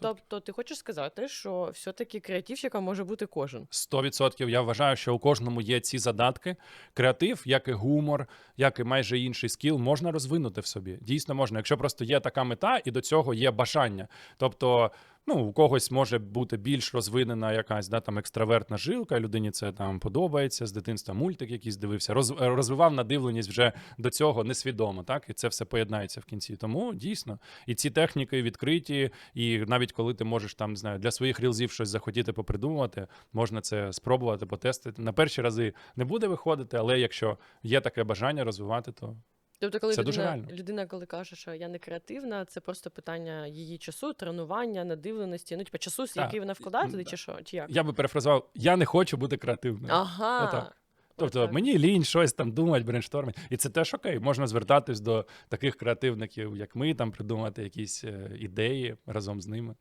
Тобто, ти хочеш сказати, що все-таки креативщиком може бути кожен. 100% я вважаю, що у кожному є ці задатки. Креатив, як і гумор, як і майже інший скіл, можна розвинути в собі. Дійсно можна, якщо просто є така мета і до цього є бажання. Тобто, ну, у когось може бути більш розвинена якась да, там екстравертна жилка, людині це там подобається, з дитинства мультик якийсь дивився, роз, розвивав надивленість вже до цього несвідомо, так? І це все поєднається в кінці. Тому дійсно, і ці техніки відкриті, і навіть коли ти можеш там, не знаю, для своїх рілзів щось захотіти попридумувати, можна це спробувати, потестити. На перші рази не буде виходити, але якщо є таке бажання розвивати, то Тобто, коли Це дуже людина, реально. людина, коли каже, що я не креативна, це просто питання її часу, тренування, надивленості. Ну, типу, часу, Так. який вона вкладає М, туди, чи що? Чи як? я би перефразував: я не хочу бути креативним. Ага. Отак. Тобто Отак. мені лінь щось там думати, брейнштормити. І це теж окей. Можна звертатись до таких креативників, як ми, там придумати якісь е, ідеї разом з ними.